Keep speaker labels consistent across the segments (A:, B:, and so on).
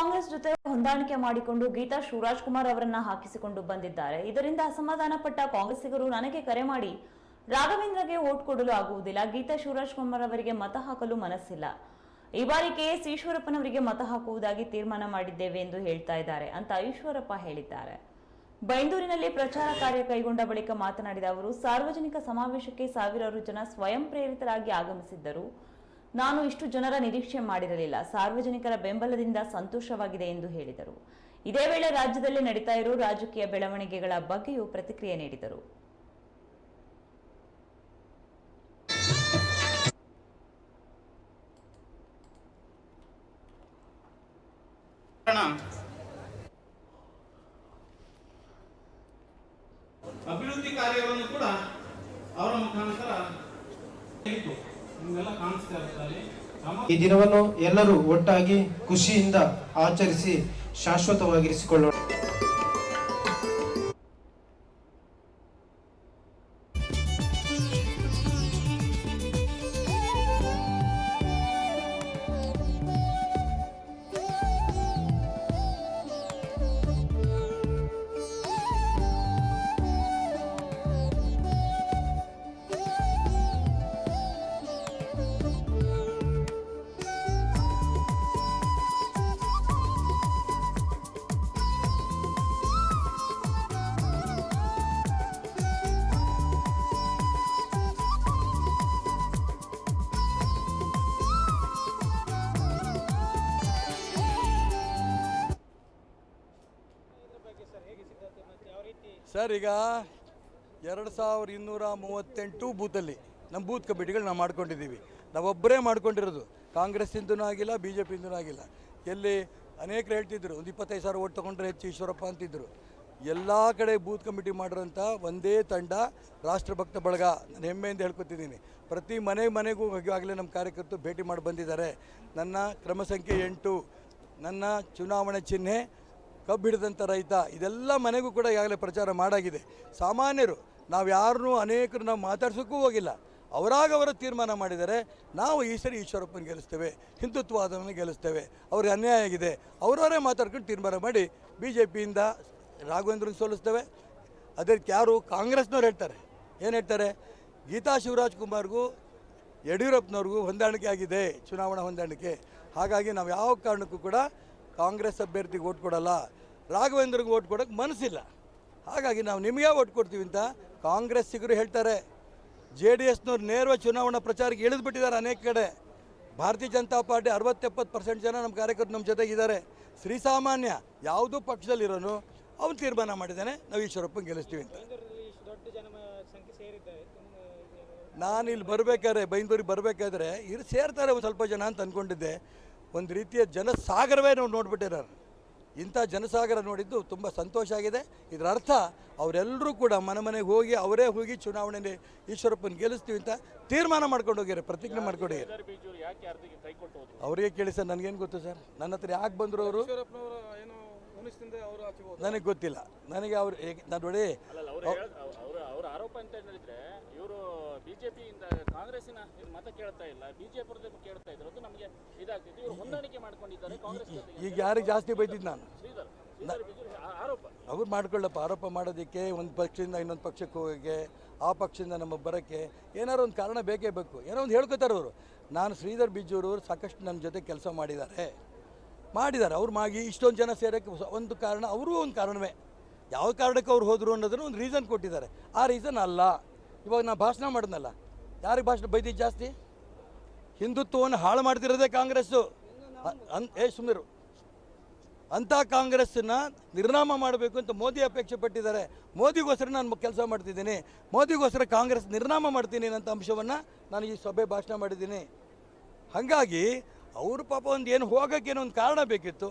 A: ಕಾಂಗ್ರೆಸ್ ಜೊತೆ ಹೊಂದಾಣಿಕೆ ಮಾಡಿಕೊಂಡು ಗೀತಾ ಶಿವರಾಜ್ ಕುಮಾರ್ ಅವರನ್ನ ಹಾಕಿಸಿಕೊಂಡು ಬಂದಿದ್ದಾರೆ. ಇದರಿಂದ ಅಸಮಾಧಾನ ಪಟ್ಟ ಕಾಂಗ್ರೆಸ್ಸಿಗರು ನನಗೆ ಕರೆ ಮಾಡಿ, ರಾಘವೇಂದ್ರಗೆ ಓಟ್ ಕೊಡಲು ಆಗುವುದಿಲ್ಲ, ಗೀತಾ ಶಿವರಾಜ್ ಕುಮಾರ್ ಅವರಿಗೆ ಮತ ಹಾಕಲು ಮನಸ್ಸಿಲ್ಲ. ಈ ಬಾರಿ ಕೆ ಎಸ್ ಈಶ್ವರಪ್ಪನವರಿಗೆ ಮತ ಹಾಕುವುದಾಗಿ ತೀರ್ಮಾನ ಮಾಡಿದ್ದೇವೆ ಎಂದು ಹೇಳ್ತಾ ಇದ್ದಾರೆ ಅಂತ ಈಶ್ವರಪ್ಪ ಹೇಳಿದ್ದಾರೆ. ಬೈಂದೂರಿನಲ್ಲಿ ಪ್ರಚಾರ ಕಾರ್ಯ ಕೈಗೊಂಡ ಬಳಿಕ ಮಾತನಾಡಿದ ಅವರು, ಸಾರ್ವಜನಿಕ ಸಮಾವೇಶಕ್ಕೆ ಸಾವಿರಾರು ಜನ ಸ್ವಯಂ ಪ್ರೇರಿತರಾಗಿ ಆಗಮಿಸಿದ್ದರು. ನಾನು ಇಷ್ಟು ಜನರ ನಿರೀಕ್ಷೆ ಮಾಡಿರಲಿಲ್ಲ. ಸಾರ್ವಜನಿಕರ ಬೆಂಬಲದಿಂದ ಸಂತೋಷವಾಗಿದೆ ಎಂದು ಹೇಳಿದರು. ಇದೇ ವೇಳೆ ರಾಜ್ಯದಲ್ಲಿ ನಡೀತಾ ಇರುವ ರಾಜಕೀಯ ಬೆಳವಣಿಗೆಗಳ ಬಗ್ಗೆಯೂ ಪ್ರತಿಕ್ರಿಯೆ ನೀಡಿದರು
B: ಕಾರಣ ಅಭಿವೃದ್ಧಿ ಕಾರ್ಯಗಳನ್ನು ಕೂಡ ಅವರ ಮುಖಾಂತರ ಇತ್ತು ನಿಮ್ಗೆಲ್ಲ ಕಾಣಿಸ್ತಾ ಇರುತ್ತೆ ಅಲ್ಲಿ ನಮ್ಮ
C: ಈ ದಿನವನ್ನು ಎಲ್ಲರೂ ಒಟ್ಟಾಗಿ ಖುಷಿಯಿಂದ ಆಚರಿಸಿ ಶಾಶ್ವತವಾಗಿರಿಸಿಕೊಳ್ಳೋಣ.
D: ಸರ್ ಈಗ ಎರಡು ಸಾವಿರದ ಇನ್ನೂರ ಮೂವತ್ತೆಂಟು ಬೂತಲ್ಲಿ ನಮ್ಮ ಬೂತ್ ಕಮಿಟಿಗಳು ನಾವು ಮಾಡ್ಕೊಂಡಿದ್ದೀವಿ. ನಾವೊಬ್ಬರೇ ಮಾಡ್ಕೊಂಡಿರೋದು. ಕಾಂಗ್ರೆಸ್ಸಿಂದನೂ ಆಗಿಲ್ಲ ಬಿ ಜೆ ಪಿಯಿಂದನೂ ಆಗಿಲ್ಲ. ಎಲ್ಲಿ ಅನೇಕರು ಹೇಳ್ತಿದ್ರು, ಒಂದು ಇಪ್ಪತ್ತೈದು ಸಾವಿರ ಓಟ್ ತೊಗೊಂಡ್ರೆ ಹೆಚ್ಚು ಈಶ್ವರಪ್ಪ ಅಂತಿದ್ರು. ಎಲ್ಲ ಕಡೆ ಬೂತ್ ಕಮಿಟಿ ಮಾಡಿರೋಂಥ ಒಂದೇ ತಂಡ ರಾಷ್ಟ್ರಭಕ್ತ ಬಳಗ. ನಾನು ಹೆಮ್ಮೆಯಿಂದ ಹೇಳ್ಕೊತಿದ್ದೀನಿ. ಪ್ರತಿ ಮನೆ ಮನೆಗೂ ಆಗಲೇ ನಮ್ಮ ಕಾರ್ಯಕರ್ತರು ಭೇಟಿ ಮಾಡಿ ಬಂದಿದ್ದಾರೆ. ನನ್ನ ಕ್ರಮ ಸಂಖ್ಯೆ ಎಂಟು. ನನ್ನ ಚುನಾವಣೆ ಚಿಹ್ನೆ ಕಬ್ಬು ಹಿಡಿದಂಥ ರೈತ, ಇದೆಲ್ಲ ಮನೆಗೂ ಕೂಡ ಈಗಾಗಲೇ ಪ್ರಚಾರ ಮಾಡಾಗಿದೆ. ಸಾಮಾನ್ಯರು, ನಾವು ಯಾರನ್ನೂ ಅನೇಕರು ನಾವು ಮಾತಾಡ್ಸೋಕ್ಕೂ ಹೋಗಿಲ್ಲ. ಅವರಾಗವರು ತೀರ್ಮಾನ ಮಾಡಿದರೆ ನಾವು ಈ ಸರಿ ಈಶ್ವರಪ್ಪನ ಗೆಲ್ಲಿಸ್ತೇವೆ, ಹಿಂದುತ್ವವಾದವನ್ನು ಗೆಲ್ಲಿಸ್ತೇವೆ, ಅವ್ರಿಗೆ ಅನ್ಯಾಯ ಆಗಿದೆ. ಅವರವರೇ ಮಾತಾಡ್ಕೊಂಡು ತೀರ್ಮಾನ ಮಾಡಿ ಬಿ ಜೆ ಪಿಯಿಂದ ರಾಘವೇಂದ್ರನ ಸೋಲಿಸ್ತೇವೆ. ಅದಕ್ಕೆ ಯಾರು? ಕಾಂಗ್ರೆಸ್ನವ್ರು ಹೇಳ್ತಾರೆ. ಏನು ಹೇಳ್ತಾರೆ? ಗೀತಾ ಶಿವರಾಜ್ ಕುಮಾರ್ಗೂ, ಯಡಿಯೂರಪ್ಪನವ್ರಿಗೂ ಹೊಂದಾಣಿಕೆ ಆಗಿದೆ, ಚುನಾವಣಾ ಹೊಂದಾಣಿಕೆ. ಹಾಗಾಗಿ ನಾವು ಯಾವ ಕಾರಣಕ್ಕೂ ಕೂಡ ಕಾಂಗ್ರೆಸ್ ಅಭ್ಯರ್ಥಿಗೆ ಓಟ್ ಕೊಡಲ್ಲ. ರಾಘವೇಂದ್ರಿಗೆ ಓಟ್ ಕೊಡೋಕ್ಕೆ ಮನಸ್ಸಿಲ್ಲ. ಹಾಗಾಗಿ ನಾವು ನಿಮಗೆ ಓಟ್ ಕೊಡ್ತೀವಿ ಅಂತ ಕಾಂಗ್ರೆಸ್ಸಿಗರು ಹೇಳ್ತಾರೆ. ಜೆ ಡಿ ಎಸ್ನವ್ರು ನೇರವ ಚುನಾವಣಾ ಪ್ರಚಾರಕ್ಕೆ ಇಳಿದುಬಿಟ್ಟಿದ್ದಾರೆ ಅನೇಕ ಕಡೆ. ಭಾರತೀಯ ಜನತಾ ಪಾರ್ಟಿ ಅರವತ್ತೆಪ್ಪತ್ತು ಪರ್ಸೆಂಟ್ ಜನ ನಮ್ಮ ಕಾರ್ಯಕರ್ತರು ನಮ್ಮ ಜೊತೆಗಿದ್ದಾರೆ ಶ್ರೀಸಾಮಾನ್ಯ ಯಾವುದೂ ಪಕ್ಷದಲ್ಲಿರೋನು, ಅವನು ತೀರ್ಮಾನ ಮಾಡಿದ್ದಾನೆ, ನಾವು ಈಶ್ವರಪ್ಪನ ಗೆಲ್ಲಿಸ್ತೀವಿ ಅಂತ. ನಾನು ಇಲ್ಲಿ ಬರಬೇಕಾದ್ರೆ, ಬೈಂದೂರಿಗೆ ಬರಬೇಕಾದ್ರೆ ಇಲ್ಲಿ ಸೇರ್ತಾರೆ ಒಂದು ಸ್ವಲ್ಪ ಜನ ಅಂತ ಅಂದ್ಕೊಂಡಿದ್ದೆ ಒಂದು ರೀತಿಯ ಜನಸಾಗರವೇ ನಾವು ನೋಡ್ಬಿಟ್ಟಿದ್ದಾರೆ ಇಂಥ ಜನಸಾಗರ ನೋಡಿದ್ದು ತುಂಬ ಸಂತೋಷ ಆಗಿದೆ. ಇದರ ಅರ್ಥ ಅವರೆಲ್ಲರೂ ಕೂಡ ಮನೆ ಮನೆಗೆ ಹೋಗಿ ಅವರೇ ಹೋಗಿ ಚುನಾವಣೆಯಲ್ಲಿ ಈಶ್ವರಪ್ಪನ ಗೆಲ್ಲಿಸ್ತೀವಿ ಅಂತ ತೀರ್ಮಾನ ಮಾಡ್ಕೊಂಡು ಹೋಗ್ಯಾರೆ ಪ್ರತಿಜ್ಞೆ ಮಾಡ್ಕೊಡಿ ಅವರಿಗೆ ಕೇಳಿ ಸರ್ ನನಗೇನು ಗೊತ್ತು ಸರ್? ನನ್ನ ಹತ್ರ ಯಾಕೆ ಬಂದರು ಅವರು? ನನಗೆ ಗೊತ್ತಿಲ್ಲ. ನನಗೆ ಅವ್ರು ನಾನು ನೋಡಿ
E: ಇವರು ಬಿಜೆಪಿಯಿಂದ ಕಾಂಗ್ರೆಸ್ಸಿನ ಮತ ಕೇಳ್ತಾ ಇಲ್ಲ ಬಿಜೆಪಿ ಕೇಳ್ತಾ ಇದ್ರು. ಅದು ನಮಗೆ
D: ಈಗ ಯಾರಿಗೆ ಜಾಸ್ತಿ ಬೈದಿದ್ದು ನಾನು? ಅವ್ರು ಮಾಡ್ಕೊಳ್ಳಪ್ಪ ಆರೋಪ ಮಾಡೋದಕ್ಕೆ ಒಂದು ಪಕ್ಷದಿಂದ ಇನ್ನೊಂದು ಪಕ್ಷಕ್ಕೆ ಹೋಗೋಕ್ಕೆ ಆ ಪಕ್ಷದಿಂದ ನಮ್ಮ ಬರೋಕ್ಕೆ ಏನಾರು ಒಂದು ಕಾರಣ ಬೇಕೇ ಬೇಕು. ಏನೋ ಒಂದು ಹೇಳ್ಕೊತಾರೆ ಅವರು. ನಾನು ಶ್ರೀಧರ್ ಬಿಜ್ಜೂರು ಸಾಕಷ್ಟು ನನ್ನ ಜೊತೆ ಕೆಲಸ ಮಾಡಿದ್ದಾರೆ. ಮಾಡಿದ್ದಾರೆ. ಅವ್ರು ಮಾಗಿ ಇಷ್ಟೊಂದು ಜನ ಸೇರೋಕ್ಕೆ ಒಂದು ಕಾರಣ ಅವರೂ ಒಂದು ಕಾರಣವೇ. ಯಾವ ಕಾರಣಕ್ಕೆ ಅವ್ರು ಹೋದರು ಅನ್ನೋದನ್ನು ಒಂದು ರೀಸನ್ ಕೊಟ್ಟಿದ್ದಾರೆ. ಆ ರೀಸನ್ ಅಲ್ಲ. ಇವಾಗ ನಾನು ಭಾಷಣ ಮಾಡಿದ್ನಲ್ಲ. ಯಾರಿಗೆ ಭಾಷಣ ಬೈದಿದ್ದು ಜಾಸ್ತಿ? ಹಿಂದುತ್ವವನ್ನು ಹಾಳು ಮಾಡ್ತಿರೋದೇ ಕಾಂಗ್ರೆಸ್ಸು. ಅನ್, ಏ ಸುಮ್ಮರು ಅಂಥ ಕಾಂಗ್ರೆಸ್ಸನ್ನು ನಿರ್ನಾಮ ಮಾಡಬೇಕು ಅಂತ ಮೋದಿ ಅಪೇಕ್ಷೆ ಪಟ್ಟಿದ್ದಾರೆ. ಮೋದಿಗೋಸ್ಕರ ನಾನು ಕೆಲಸ ಮಾಡ್ತಿದ್ದೀನಿ. ಮೋದಿಗೋಸ್ಕರ ಕಾಂಗ್ರೆಸ್ ನಿರ್ನಾಮ ಮಾಡ್ತೀನಿ ಅನ್ನೋಂಥ ಅಂಶವನ್ನು ನಾನು ಈ ಸಭೆ ಭಾಷಣ ಮಾಡಿದ್ದೀನಿ. ಹಾಗಾಗಿ ಅವರು ಪಾಪ ಒಂದು ಏನು ಹೋಗೋಕ್ಕೇನೋ ಒಂದು ಕಾರಣ ಬೇಕಿತ್ತು.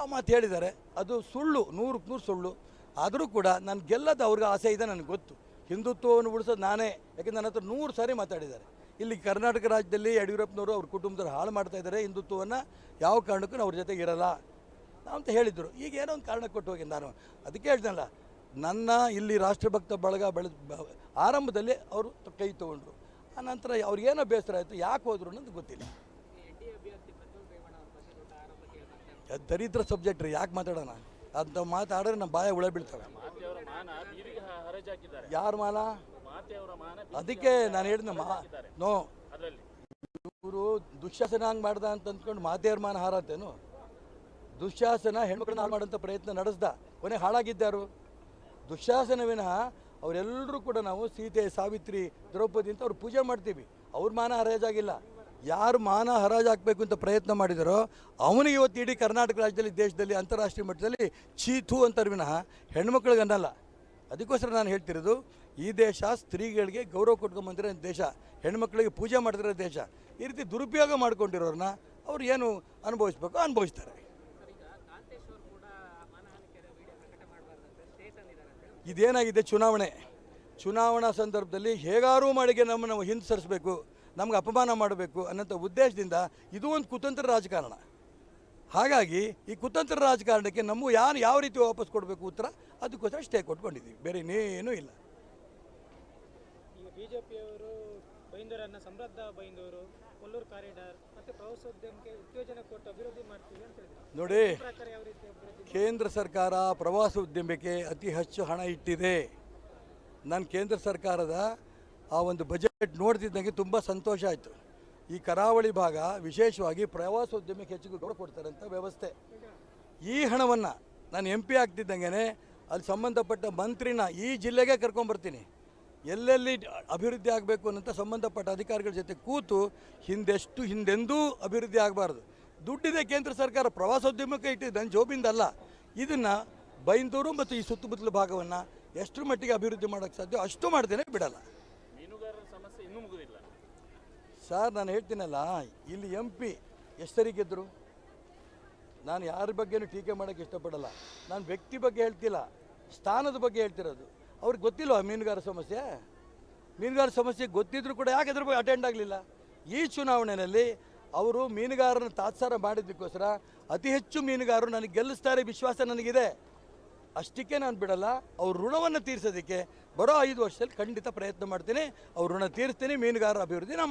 D: ಆ ಮಾತು ಹೇಳಿದ್ದಾರೆ. ಅದು ಸುಳ್ಳು ನೂರಕ್ಕೆ ನೂರು ಸುಳ್ಳು. ಆದರೂ ಕೂಡ ನಾನು ಗೆಲ್ಲದ ಅವ್ರಿಗೆ ಆಸೆ ಇದೆ ನನಗೆ ಗೊತ್ತು. ಹಿಂದುತ್ವವನ್ನು ಉಳಿಸೋದು ನಾನೇ. ಯಾಕೆಂದ್ರೆ ನನ್ನ ಹತ್ರ ನೂರು ಸಾರಿ ಮಾತಾಡಿದ್ದಾರೆ. ಇಲ್ಲಿ ಕರ್ನಾಟಕ ರಾಜ್ಯದಲ್ಲಿ ಯಡಿಯೂರಪ್ಪನವರು ಅವ್ರ ಕುಟುಂಬದವ್ರು ಹಾಳು ಮಾಡ್ತಾ ಇದ್ದಾರೆ ಹಿಂದುತ್ವವನ್ನು ಯಾವ ಕಾರಣಕ್ಕೂ ಅವ್ರ ಜೊತೆಗೆ ಇರಲ್ಲ ಅಂತ ಹೇಳಿದರು. ಈಗ ಏನೋ ಒಂದು ಕಾರಣ ಕೊಟ್ಟು ಹೋಗಿ ನಾನು. ಅದಕ್ಕೆ ಹೇಳ್ದಲ್ಲ ನನ್ನ ಇಲ್ಲಿ ರಾಷ್ಟ್ರಭಕ್ತ ಬಳಗ ಬೆಳೆದ ಬ- ಆರಂಭದಲ್ಲಿ ಅವರು ಕೈ ತೊಗೊಂಡ್ರು. ಆನಂತರ ಅವ್ರಿಗೇನೋ ಬೇಸರ ಆಯಿತು ಯಾಕೆ ಹೋದ್ರು ಅನ್ನೋದು ಗೊತ್ತಿಲ್ಲ. ದರಿದ್ರ ಸಬ್ಜೆಕ್ಟ್ ರೀ ಯಾಕೆ ಮಾತಾಡೋಣ? ಅಂತ ಮಾತಾಡಿದ್ರೆ ನಮ್ಮ ಬಾಯ ಉಳೆ ಬೀಳ್ತವೆ. ಯಾರು ಮಾಲ
E: ಮಾನ?
D: ಅದಕ್ಕೆ ನಾನು ಹೇಳಿದ್ನ ಮಹಾ ನೋ. ಇವರು ದುಶ್ಯಾಸನ ಹಂಗೆ ಮಾಡ್ದ ಅಂತ ಅಂದ್ಕೊಂಡು ಮಾತೆಯವ್ರ ಮಾನ ಹಾರತ್ತೇನು? ದುಶ್ಯಾಸನ ಹೆಣ್ಮಕ್ಳನ್ನ ಹಾಳು ಮಾಡೋಂಥ ಪ್ರಯತ್ನ ನಡೆಸ್ದ. ಕೊನೆ ಹಾಳಾಗಿದ್ದಾರು. ದುಶ್ಯಾಸನ ವಿನಃ ಅವರೆಲ್ಲರೂ ಕೂಡ ನಾವು ಸೀತೆ ಸಾವಿತ್ರಿ ದ್ರೌಪದಿ ಅಂತ ಅವ್ರು ಪೂಜೆ ಮಾಡ್ತೀವಿ. ಅವ್ರ ಮಾನ ಹರಾಜಾಗಿಲ್ಲ. ಯಾರು ಮಾನ ಹರಾಜಾಗಬೇಕು ಅಂತ ಪ್ರಯತ್ನ ಮಾಡಿದರೋ ಅವನಿಗೆ ಇವತ್ತು ಇಡೀ ಕರ್ನಾಟಕ ರಾಜ್ಯದಲ್ಲಿ ದೇಶದಲ್ಲಿ ಅಂತಾರಾಷ್ಟ್ರೀಯ ಮಟ್ಟದಲ್ಲಿ ಚೀತು ಅಂತಾರೆ ವಿನಃ ಹೆಣ್ಮಕ್ಳಿಗೆ ಅನ್ನಲ್ಲ ಅದಕ್ಕೋಸ್ಕರ ನಾನು ಹೇಳ್ತಿರೋದು, ಈ ದೇಶ ಸ್ತ್ರೀಗಳಿಗೆ ಗೌರವ ಕೊಟ್ಕೊಂಬಂದಿರೋ ದೇಶ, ಹೆಣ್ಮಕ್ಳಿಗೆ ಪೂಜೆ ಮಾಡ್ತಿರೋ ದೇಶ, ಈ ರೀತಿ ದುರುಪಯೋಗ ಮಾಡ್ಕೊಂಡಿರೋರನ್ನ ಅವ್ರು ಏನು ಅನುಭವಿಸ್ಬೇಕು ಅನುಭವಿಸ್ತಾರೆ. ಇದೇನಾಗಿದೆ ಚುನಾವಣೆ? ಚುನಾವಣಾ ಸಂದರ್ಭದಲ್ಲಿ ಹೇಗಾರೂ ಮಾಡಿಗೆ ನಮ್ಮನ್ನು ಹಿಂದೆ ಸರಿಸಬೇಕು ನಮ್ಗೆ ಅಪಮಾನ ಮಾಡಬೇಕು ಅನ್ನೋಂಥ ಉದ್ದೇಶದಿಂದ ಇದು ಒಂದು ಕುತಂತ್ರ ರಾಜಕಾರಣ. ಹಾಗಾಗಿ ಈ ಕುತಂತ್ರ ರಾಜಕಾರಣಕ್ಕೆ ನಮ್ಮ ಯಾರು ಯಾವ ರೀತಿ ವಾಪಸ್ ಕೊಡಬೇಕು ಉತ್ತರ ಅದಕ್ಕೋಸ್ಕರ ಸ್ಟೇ ಕೊಟ್ಕೊಂಡಿದ್ದೀವಿ. ಬೇರೆ ಇನ್ನೇನೂ ಇಲ್ಲ.
F: ಈಗ ಬಿಜೆಪಿಯವರು ಬೈಂದೂರನ್ನ ಸಮೃದ್ಧ ಬೈಂದೂರು ಕೊಲ್ಲೂರು ಕಾರಿಡಾರ್ ಮತ್ತೆ ಪ್ರವಾಸೋದ್ಯಮಕ್ಕೆ ಉತ್ತೇಜನ ಕೊಟ್ಟು ಅಭಿವೃದ್ಧಿ ಮಾಡ್ತೀವಿ ಅಂತ ಹೇಳಿದ್ರು.
D: ನೋಡಿ ಕೇಂದ್ರ ಸರ್ಕಾರ ಪ್ರವಾಸೋದ್ಯಮಕ್ಕೆ ಅತಿ ಹೆಚ್ಚು ಹಣ ಇಟ್ಟಿದೆ. ನಾನು ಕೇಂದ್ರ ಸರ್ಕಾರದ ಆ ಒಂದು ಬಜೆಟ್ ನೋಡ್ತಿದ್ದಂಗೆ ತುಂಬ ಸಂತೋಷ ಆಯಿತು. ಈ ಕರಾವಳಿ ಭಾಗ ವಿಶೇಷವಾಗಿ ಪ್ರವಾಸೋದ್ಯಮಕ್ಕೆ ಹೆಚ್ಚು ಕೊಡ್ತಾರಂಥ ವ್ಯವಸ್ಥೆ. ಈ ಹಣವನ್ನು ನಾನು ಎಂ ಪಿ ಆಗ್ತಿದ್ದಂಗೆ ಅಲ್ಲಿ ಸಂಬಂಧಪಟ್ಟ ಮಂತ್ರಿನ ಈ ಜಿಲ್ಲೆಗೆ ಕರ್ಕೊಂಬರ್ತೀನಿ. ಎಲ್ಲೆಲ್ಲಿ ಅಭಿವೃದ್ಧಿ ಆಗಬೇಕು ಅನ್ನೋಂಥ ಸಂಬಂಧಪಟ್ಟ ಅಧಿಕಾರಿಗಳ ಜೊತೆ ಕೂತು ಹಿಂದೆಷ್ಟು ಹಿಂದೆಂದೂ ಅಭಿವೃದ್ಧಿ ಆಗಬಾರ್ದು. ದುಡ್ಡಿದೆ ಕೇಂದ್ರ ಸರ್ಕಾರ, ಪ್ರವಾಸೋದ್ಯಮಕ್ಕೆ ಇಟ್ಟಿದ್ದು ನನ್ನ ಜೋಬಿಂದಲ್ಲ ಇದನ್ನು ಬೈಂದೂರು ಮತ್ತು ಈ ಸುತ್ತಮುತ್ತಲ ಭಾಗವನ್ನು ಎಷ್ಟು ಮಟ್ಟಿಗೆ ಅಭಿವೃದ್ಧಿ ಮಾಡೋಕ್ಕೆ ಸಾಧ್ಯ ಅಷ್ಟು ಮಾಡ್ತೇನೆ ಬಿಡಲ್ಲ
E: ಮೀನುಗಾರರ ಸಮಸ್ಯೆ ಇನ್ನೂ ಮುಗುದಿಲ್ಲ
D: ಸರ್, ನಾನು ಹೇಳ್ತೀನಲ್ಲ, ಇಲ್ಲಿ ಎಂ ಪಿ ಎಷ್ಟು ಸರಿ ಗೆದ್ದರು ನಾನು ಯಾರ ಬಗ್ಗೆನೂ ಟೀಕೆ ಮಾಡೋಕ್ಕೆ ಇಷ್ಟಪಡಲ್ಲ. ನಾನು ವ್ಯಕ್ತಿ ಬಗ್ಗೆ ಹೇಳ್ತಿಲ್ಲ, ಸ್ಥಾನದ ಬಗ್ಗೆ ಹೇಳ್ತಿರೋದು. ಅವ್ರಿಗೆ ಗೊತ್ತಿಲ್ಲ ಮೀನುಗಾರ ಸಮಸ್ಯೆ? ಮೀನುಗಾರ ಸಮಸ್ಯೆ ಗೊತ್ತಿದ್ರು ಕೂಡ ಯಾಕೆ ಅದ್ರ ಬಗ್ಗೆ ಅಟೆಂಡ್ ಆಗಲಿಲ್ಲ? ಈ ಚುನಾವಣೆಯಲ್ಲಿ ಅವರು ಮೀನುಗಾರನ ತಾತ್ಸಾರ ಮಾಡಿದ್ದಕ್ಕೋಸ್ಕರ ಅತಿ ಹೆಚ್ಚು ಮೀನುಗಾರರು ನನಗೆ ಗೆಲ್ಲಿಸ್ತಾರೆ, ವಿಶ್ವಾಸ ನನಗಿದೆ. ಅಷ್ಟಕ್ಕೆ ನಾನು ಬಿಡಲ್ಲ, ಅವ್ರ ಋಣವನ್ನು ತೀರಿಸೋದಕ್ಕೆ ಬರೋ ಐದು ವರ್ಷದಲ್ಲಿ ಖಂಡಿತ ಪ್ರಯತ್ನ ಮಾಡ್ತೀನಿ. ಅವ್ರ ಋಣ ತೀರಿಸ್ತೀನಿ, ಮೀನುಗಾರರ ಅಭಿವೃದ್ಧಿ ನಾನು